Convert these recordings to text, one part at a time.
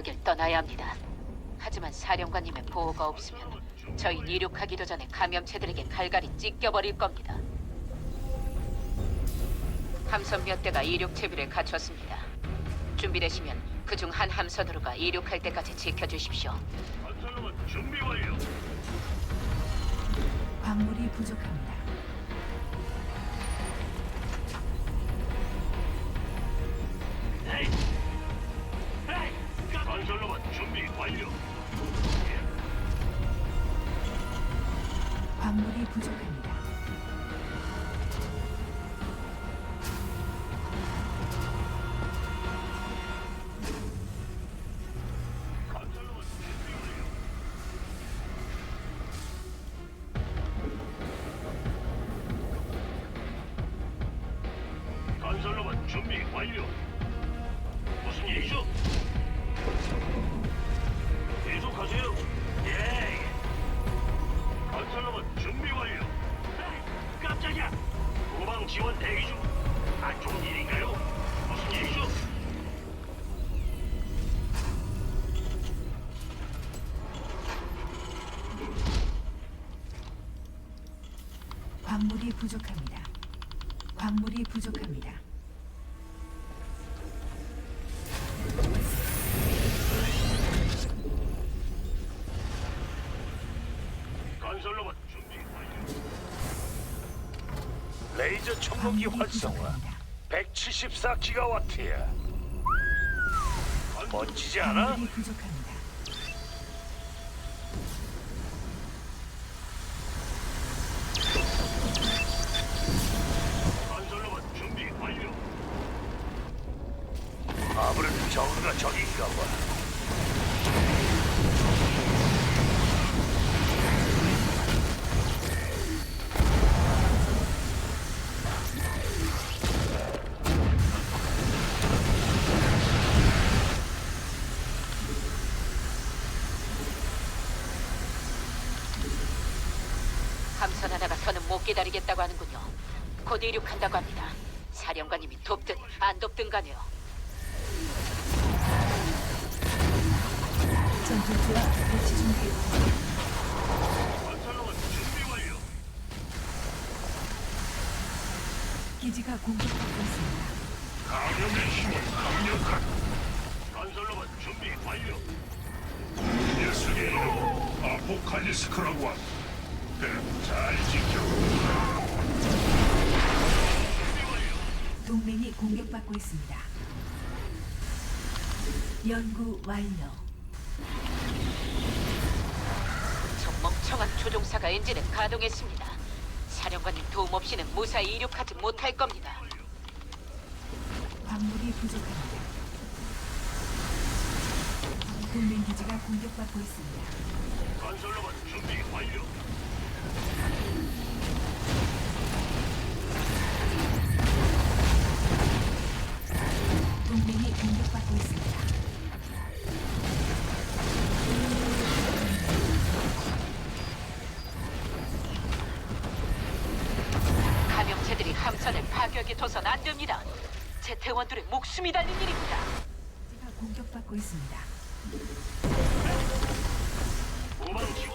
여길 떠나야 합니다. 하지만 사령관님의 보호가 없으면 저희 이륙하기도 전에 감염체들에게 갈갈이 찢겨버릴 겁니다. 함선 몇 대가 이륙 채비를 갖췄습니다. 준비되시면 그 중 한 함선으로가 이륙할 때까지 지켜주십시오. 건설로봇 준비 완료. 광물이 부족합니다. 완료. 무슨 일이죠? 계속하세요. 예. 건설로봇 준비 완료. 깜짝이야. 후방 지원 대기 중. 안 좋은 일인가요? 무슨 일이죠? 광물이 부족합니다. 광물이 부족합니다. 광물이 활성화 부족합니다. 174 기가와트야. 멋지지 않아? 광물이 부족합니다. 건설로봇 준비 완료. 아무래도 저그가 적인가 봐. 함선 하나가 더는 못 기다리겠다고 하는군요. 곧 이륙한다고 합니다. 사령관님이 돕든 안 돕든 간에요. 전투투와 배치 준비 완료. 건설로봇 준비 완료. 기지가 공격받고 있습니다. 감염의 힘이 강력한. 건설로봇 준비 완료. 이름 아포칼리스크라고 한다. 잘 지켜. 동맹이 공격받고 있습니다. 연구 완료. 저 멍청한 조종사가 엔진을 가동했습니다. 사령관님 도움 없이는 무사히 이륙하지 못할 겁니다. 광물이 부족합니다. 동맹 기지가 공격받고 있습니다. 건설로봇 준비 완료. 동맹이 공격받고 있습니다. 감염체들이 함선을 파괴하게 둬선 안 됩니다. 제 대원들의 목숨이 달린 일입니다. 기지가 공격받고 있습니다.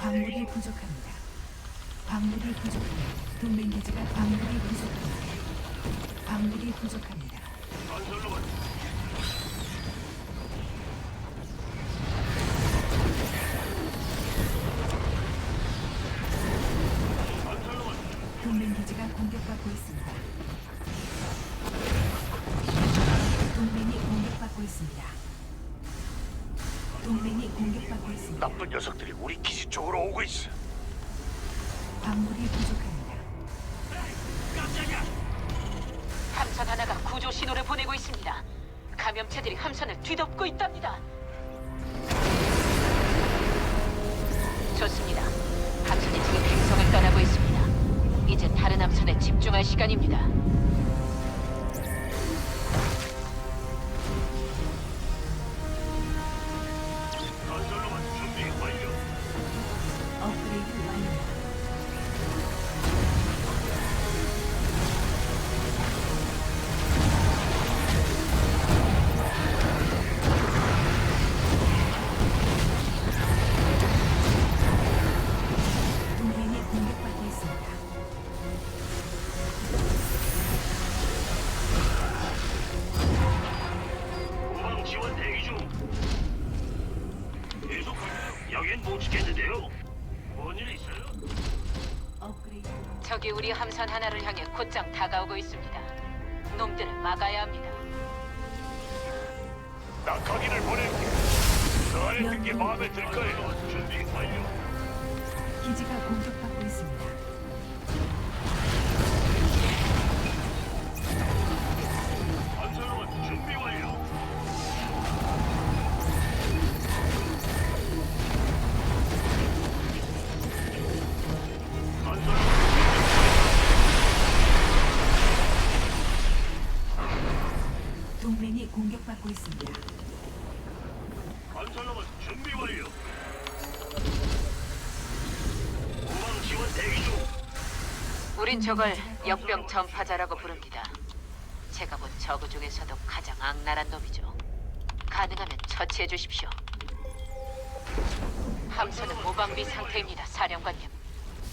광물이 부족합니다. 광물이 부족합니다. 동맹 기지가 광물이 부족합니다. 광물이 부족합니다. 집중할 시간입니다. 지켰는데요. 뭔일 있어요? 적이 우리 함선 하나를 향해 곧장 다가오고 있습니다. 놈들을 막아야 합니다. 낙하기를 보낼게. 그 안에 든게 마음에 들. 건설로봇 준비 완료. 기지가 공격받고 있습니다. 공격받고 있습니다. 건설로봇 준비 완료. 후방 지원 대기 중. 우린 저걸 역병 전파자라고 부릅니다. 제가 본 저그 중에서도 가장 악랄한 놈이죠. 가능하면 처치해 주십시오. 함선은 모방비 상태입니다, 사령관님.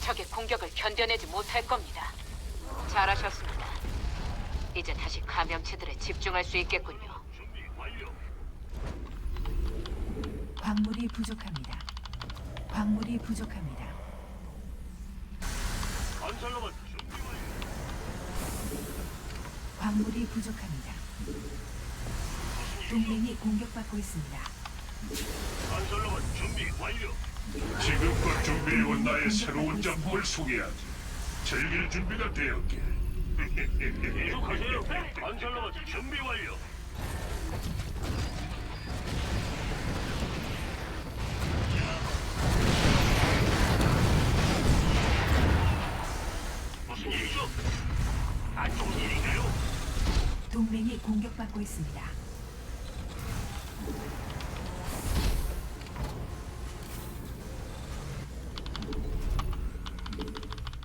적의 공격을 견뎌내지 못할 겁니다. 잘하셨습니다. 이제 다시 감염체들에 집중할 수 있겠군요. 준비 완료. 광물이 부족합니다. 광물이 부족합니다. 건설로봇 준비 완료. 광물이 부족합니다. 동맹이 공격받고 있습니다. 건설로봇 준비 완료. 지금껏 준비해온 나의 새로운 작품을 소개하지. 즐길 준비가 되었길. 계속하세요. 건설로봇 준비 완료. 안 좋은 일인가요? 동맹이 공격받고 있습니다.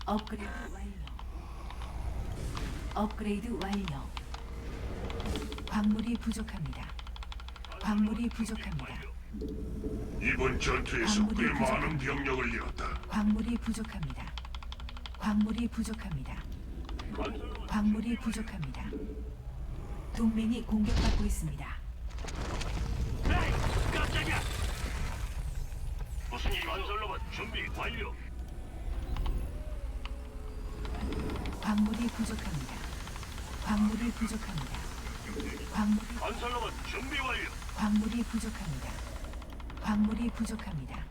업그레이드 완료. 업그레이드 완료. 광물이 부족합니다. 광물이 부족합니다. 이번 전투에서 꽤 많은 병력을 잃었다. 광물이 부족합니다. 광물이 부족합니다. 건설로봇 광물이 부족합니다. 동맹이 공격받고 있습니다. 에이, 깜짝이야. 무슨 일? 건설 로봇 준비 완료. 광물이 부족합니다. 광물이 부족합니다. 광물이 건설 로봇 준비 완료. 광물이 부족합니다. 광물이 부족합니다.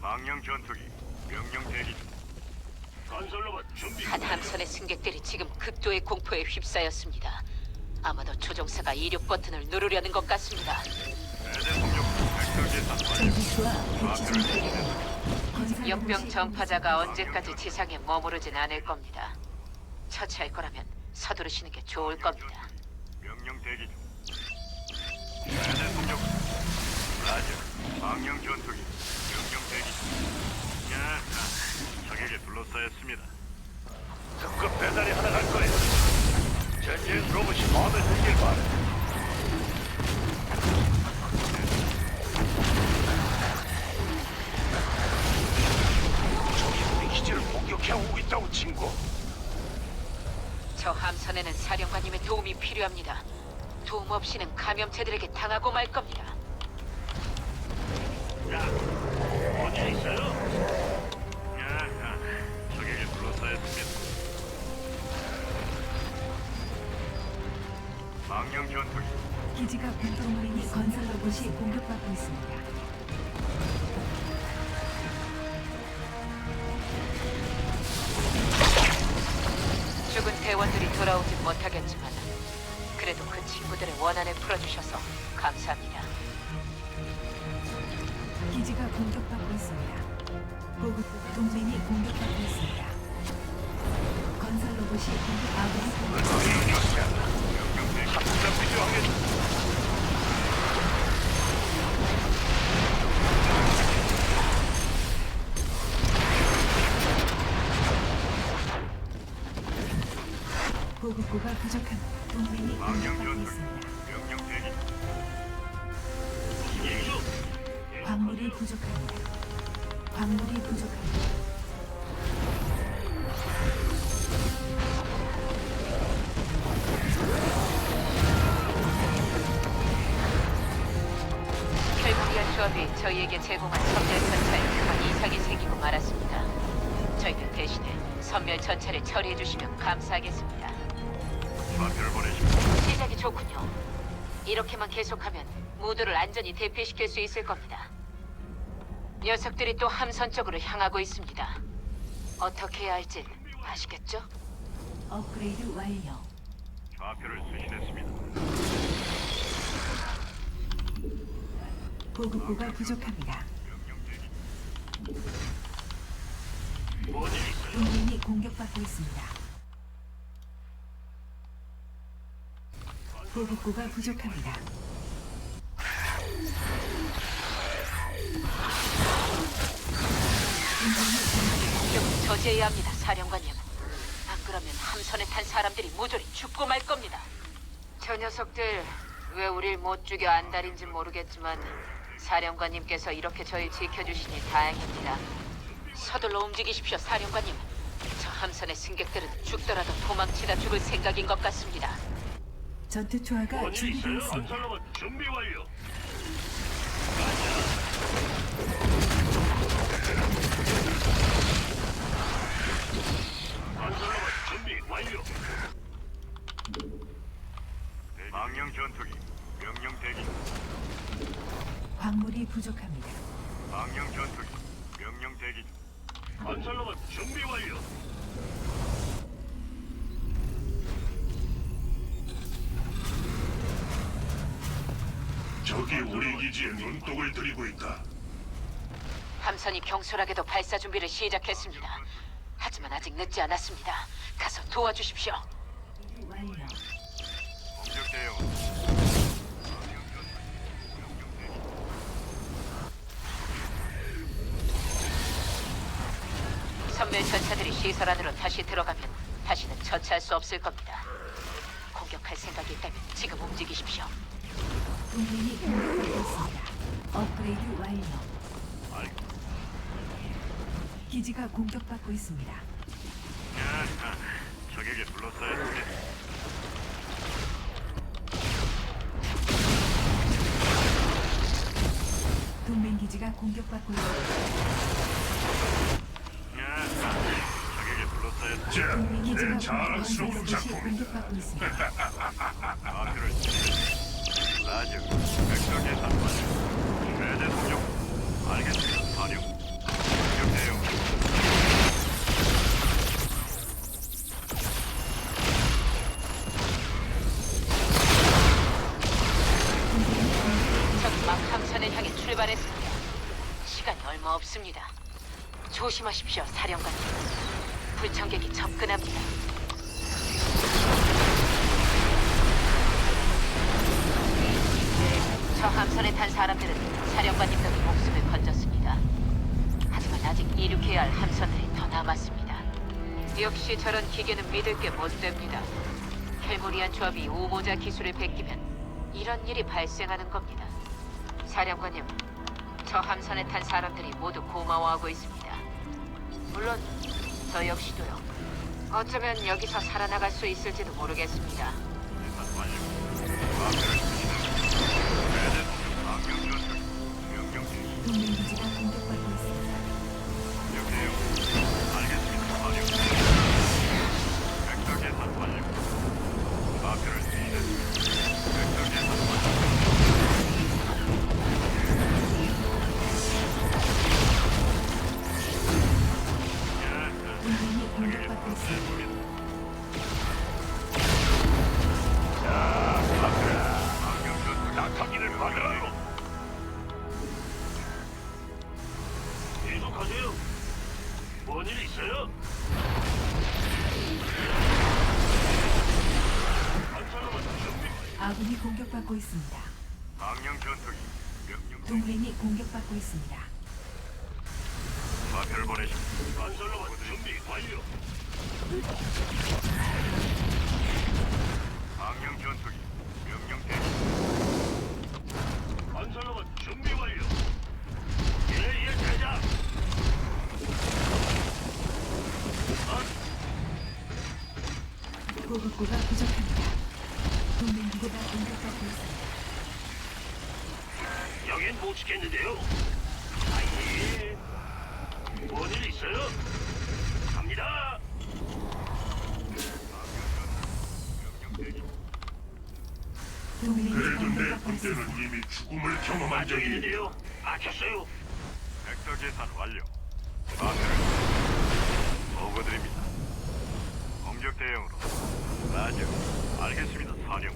망령 전투기 명령 대기 중. 건설로봇 준비 한 함선의 승객들이 지금 극도의 공포에 휩싸였습니다. 아마도 조종사가 이륙 버튼을 누르려는 것 같습니다. 대대 공격 백설 계산 완료. 전기수와 배치 상태. 역병 전파자가 언제까지 지상에 머무르진 않을 겁니다. 처치할 거라면 서두르시는 게 좋을 겁니다. 명령 대기 중. 대대 공격. 라자. 망령 전투기 명령 대기 중. 야, 둘러싸였습니다. 특급 배달이 하나 갈 거야. 전진 로봇이 마음에 들길 바래. 저기 우리 기지를 공격해 오고 있다고 친구. 저 함선에는 사령관님의 도움이 필요합니다. 도움 없이는 감염체들에게 당하고 말 겁니다. 야, 어디 있어요? 기지가 공동맹이 건설 로봇이 공격받고 있습니다. 죽은 대원들이 돌아오진 못하겠지만 그래도 그 친구들의 원한을 풀어주셔서 감사합니다. 기지가 공격받고 있습니다. 보급 동맹이 공격받고 있습니다. 건설 로봇이 공격 아군이 공격 명령 대기 보급고가 부족한 망령 공격받고 있습니다. 광물이 부족합니다. 광물이 부족합니다. 조합이 저희에게 제공한 선멸 전차에 큰 이상이 생기고 말았습니다. 저희들 대신에 선멸 전차를 처리해 주시면 감사하겠습니다. 좌표를 보내십시오. 시작이 좋군요. 이렇게만 계속하면 모두를 안전히 대피시킬 수 있을 겁니다. 녀석들이 또 함선 쪽으로 향하고 있습니다. 어떻게 해야 할지 아시겠죠? 업그레이드 완료. 좌표를 수신했습니다. 보급고가 부족합니다. 동맹이 공격받고 있습니다. 보급고가 부족합니다. 공격을 저지해야 합니다, 사령관님. 안 그러면 함선에 탄 사람들이 모조리 죽고 말 겁니다. 저 녀석들 왜 우릴 못 죽여 안달인지 모르겠지만 사령관님께서 이렇게 저희 지켜주시니 다행입니다. 서둘러 움직이십시오, 사령관님. 저 함선의 승객들은 죽더라도 도망치다 죽을 생각인 것 같습니다. 전투 뭔일 있어요? 준비되었습니다. 준비 완료. 준비 완료. 망령 전투기 명령 대기. 광물이 부족합니다. 망령 전투기 명령 대기. 건설로만 준비 완료. 적이 우리 기지에 눈독을 들이고 있다. 함선이 경솔하게도 발사 준비를 시작했습니다. 하지만 아직 늦지 않았습니다. 가서 도와주십시오. 완료. 공격 대응. 선멸 전차들이 시설 안으로 다시 들어가면 다시는 처치할 수 없을 겁니다. 공격할 생각이 있다면 지금 움직이십시오. 동맹이 공격받고 있습니다. 업그레이드 완료. 기지가 공격받고 있습니다. 야, 적에게 둘러싸여 있네. 동맹 기지가 공격받고 있습니다. 야, 적에게 둘러싸여 있네. 자, 동맹 기지가 내 자랑스러운 작품이다. 함선을 향해 출발했습니다. 시간이 얼마 없습니다. 조심하십시오, 사령관님. 불청객이 접근합니다. 저 함선에 탄 사람들은 사령관님 덕에 목숨을 건졌습니다. 하지만 아직 이륙해야 할 함선들이 더 남았습니다. 역시 저런 기계는 믿을 게 못 됩니다. 켈모리안 조합이 우모자 기술을 베끼면 이런 일이 발생하는 겁니다. 사령관님, 저 함선에 탄 사람들이 모두 고마워하고 있습니다. 물론 저 역시도요. 어쩌면 여기서 살아나갈 수 있을지도 모르겠습니다. 완료. 아군이 공격받고 있습니다. 망령 전투기 명령 동맹이 공격받고 있습니다. 좌표를 보내십시오. 건설로만 준비 완료. 망령 전투기 명령 대기. 건설로만 준비 완료. 예예 대장. 보급고가 부족합니다. 동맹 기지가 공격받고 있습니다. 여긴 못 지켰는데요. 아예. 뭔일 있어요? 갑니다. 그래도 내 공격받고 있습니다. 군대는 이미 죽음을 경험한 적이 있다. 안정있는데요. 막혔어요. 벡터 계산 완료. 좌표를 보고드립니다. 공격 대응으로. 라디오. 알겠습니다, 동맹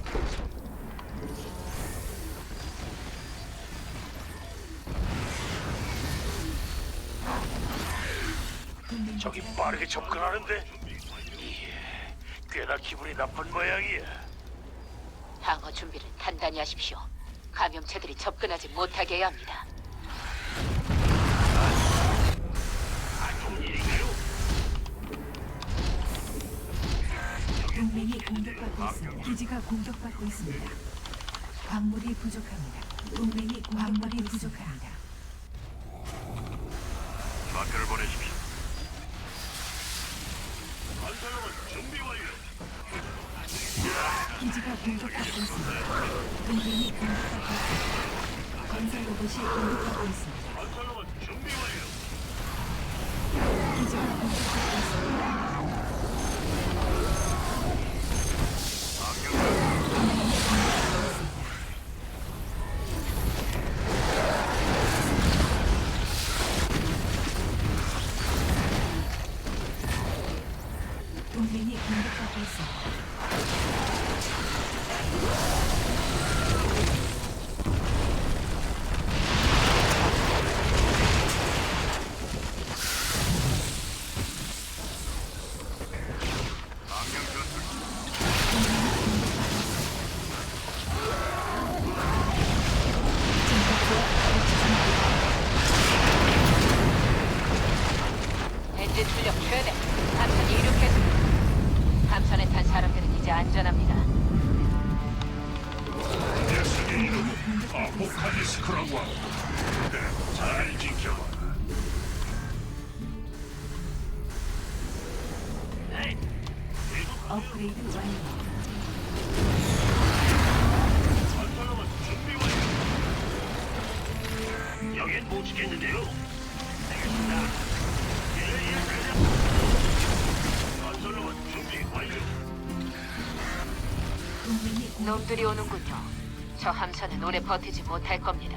저기 빠르게 접근하는데 이게 꽤나 기분이 나쁜 모양이야. 방어 준비를 단단히 하십시오. 감염체들이 접근하지 못하게 해야 합니다. 동맹이 공격받고 있습니다. 기지가 공격받고 있습니다. 광물이 부족합니다. 동맹이 광물이 부족합니다. 좌표를 보내십시오. 건설로만 준비 완료. 기지가 공격받고 있습니다. 동맹이 공격받고 있습니다. 건설 로봇이 공격받고 있습니다. 건설로만 준비 완료. 기지가 공격받고 있습니다. 최대. 함선 이륙했습니다. 함선에 탄 사람들은 이제 안전합니다. 녀석의 이름은 아포칼리스크라고 하고 네, 잘 지켜봐. 놈들이 오는군요. 저 함선은 오래 버티지 못할 겁니다.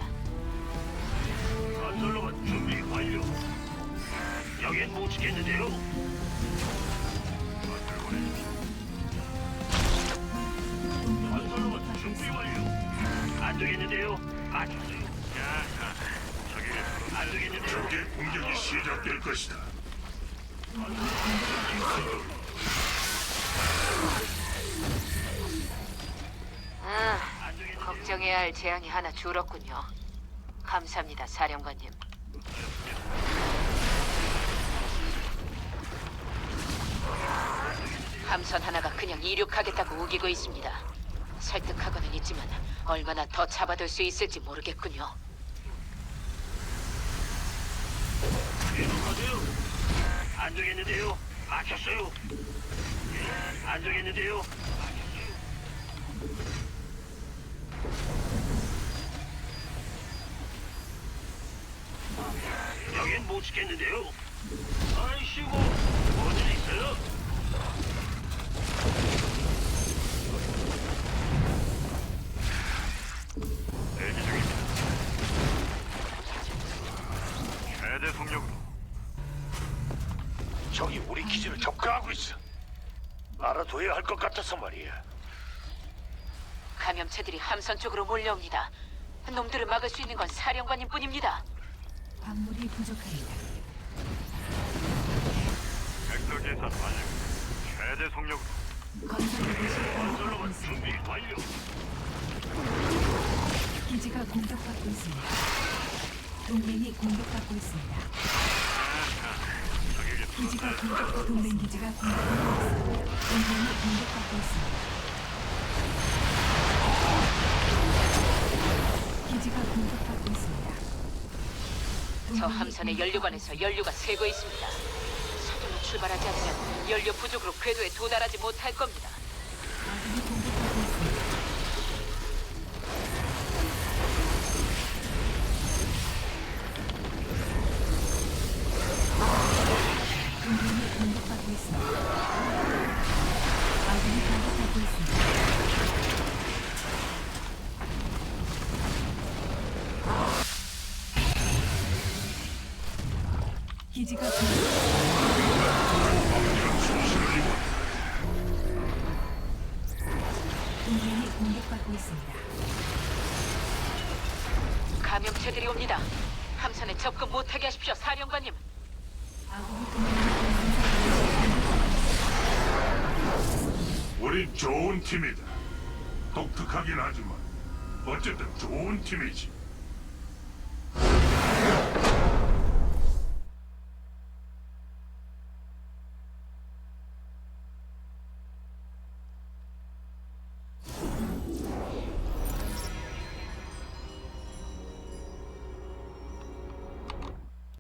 건설로만 준비 완료. 여긴 못. 동맹이 건설로만 준비. 완료. 안 되겠는데요. 저기 안 되겠는데요. 적의 공격이 시작될 것이다. 아, 걱정해야 할 재앙이 하나 줄었군요. 감사합니다, 사령관님. 함선 하나가 그냥 이륙하겠다고 우기고 있습니다. 설득하고는 있지만 얼마나 더 잡아둘 수 있을지 모르겠군요. 계속하세요. 안 되겠는데요. 막혔어요. 예, 안 되겠는데요. 여긴 못 지켰는데요. 아이씨고, 뭔일 있어요? 대기 중입니다. 최대 속력으로. 저기 우리 기지를 접근하고 있어. 알아둬야 할 것 같아서 말이야. 감염체들이 함선 쪽으로 몰려옵니다. 놈들을 막을 수 있는 건 사령관님뿐입니다. 광물이 부족합니다. 계산 완료. 최대 속력으로. 건설 로봇이 공격받고 건설로만 있습니다. 준비 완료. 기지가 공격받고 있습니다. 동맹이 공격받고 있습니다. 기지가 공격 동맹 기지가 공격받고 있습니다. 동맹이 공격받고 있습니다. 저 함선의 연료관에서 연료가 새고 있습니다. 서둘러 출발하지 않으면 연료 부족으로 궤도에 도달하지 못할 겁니다. 감염체들이 옵니다. 함선에 접근 못하게 하십시오, 사령관님. 우린 좋은 팀이다 독특하긴 하지만 어쨌든 좋은 팀이지